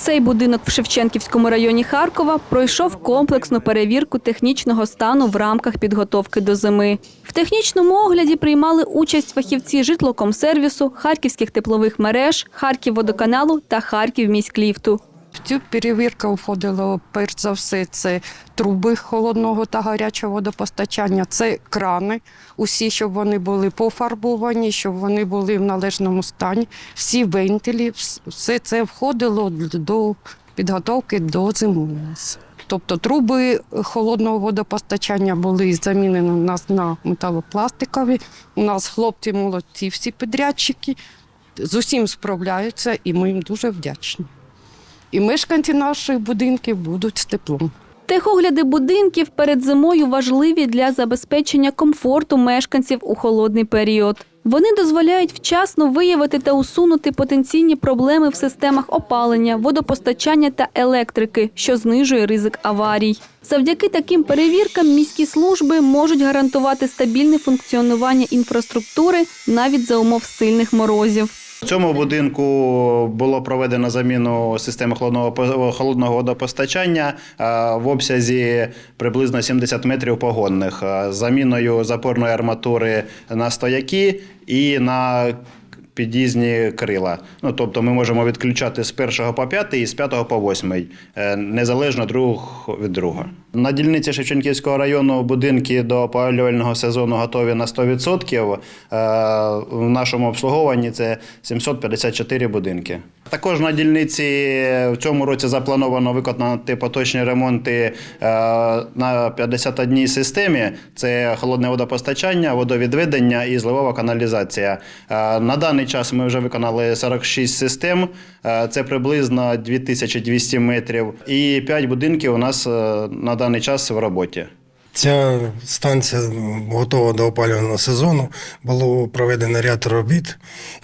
Цей будинок в Шевченківському районі Харкова пройшов комплексну перевірку технічного стану в рамках підготовки до зими. В технічному огляді приймали участь фахівці житлокомсервісу, харківських теплових мереж, Харківводоканалу та Харківміськліфту. В цю перевірку входило перш за все це труби холодного та гарячого водопостачання, це крани, усі, щоб вони були пофарбовані, щоб вони були в належному стані. Всі вентилі, все це входило до підготовки до зими. у нас. Тобто труби холодного водопостачання були замінені у нас на металопластикові. У нас хлопці молодці, всі підрядчики з усім справляються, і ми їм дуже вдячні. І мешканці наших будинків будуть з теплом. Техогляди будинків перед зимою важливі для забезпечення комфорту мешканців у холодний період. Вони дозволяють вчасно виявити та усунути потенційні проблеми в системах опалення, водопостачання та електрики, що знижує ризик аварій. Завдяки таким перевіркам міські служби можуть гарантувати стабільне функціонування інфраструктури навіть за умов сильних морозів. В цьому будинку було проведено заміну системи холодного холодного водопостачання е, в обсязі приблизно 70 метрів погонних е, заміною запорної арматури на стояки і на під'їзні крила. Ну, тобто ми можемо відключати з 1 по 5 і з 5 по 8, е, незалежно друг від друга. На дільниці Шевченківського району будинки до опалювального сезону готові на 100%. Е, В нашому обслуговуванні це 754 будинки. Також на дільниці в цьому році заплановано виконати поточні ремонти е, на 51 системі. Це холодне водопостачання, водовідведення і зливова каналізація. На даний час ми вже виконали 46 систем. Е, Це приблизно 2200 метрів. І 5 будинків у нас е, на даний час в роботі. Ця станція готова до опалювального сезону. Було проведено ряд робіт,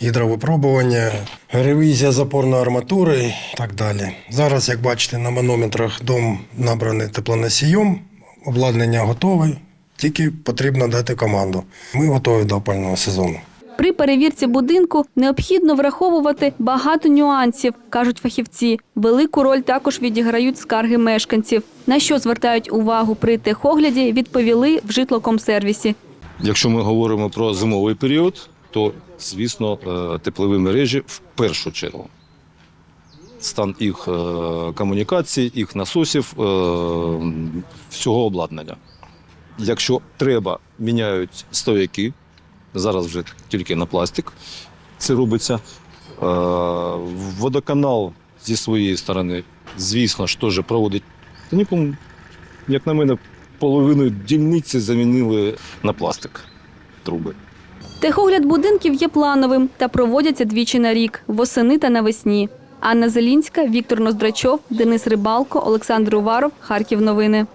гідровипробування, ревізія запорної арматури і так далі. Зараз, як бачите, на манометрах дом набраний теплоносієм, обладнання готове, тільки потрібно дати команду. Ми готові до опалювального сезону. При перевірці будинку необхідно враховувати багато нюансів, кажуть фахівці. Велику роль також відіграють скарги мешканців. На що звертають увагу при техогляді, відповіли в житлокомсервісі. Якщо ми говоримо про зимовий період, то звісно е, теплові мережі в першу чергу. Стан їх е, комунікацій, їх насосів, е, всього обладнання. Якщо треба, міняють стояки. Зараз вже тільки на пластик це робиться. Е, Водоканал зі своєї сторони, звісно ж, теж проводить канікул. Як на мене, половину дільниці замінили на пластик труби. Техогляд будинків є плановим та проводяться двічі на рік восени та навесні. Анна Зелінська, Віктор Ноздрачов, Денис Рибалко, Олександр Уваров, Харків. Новини.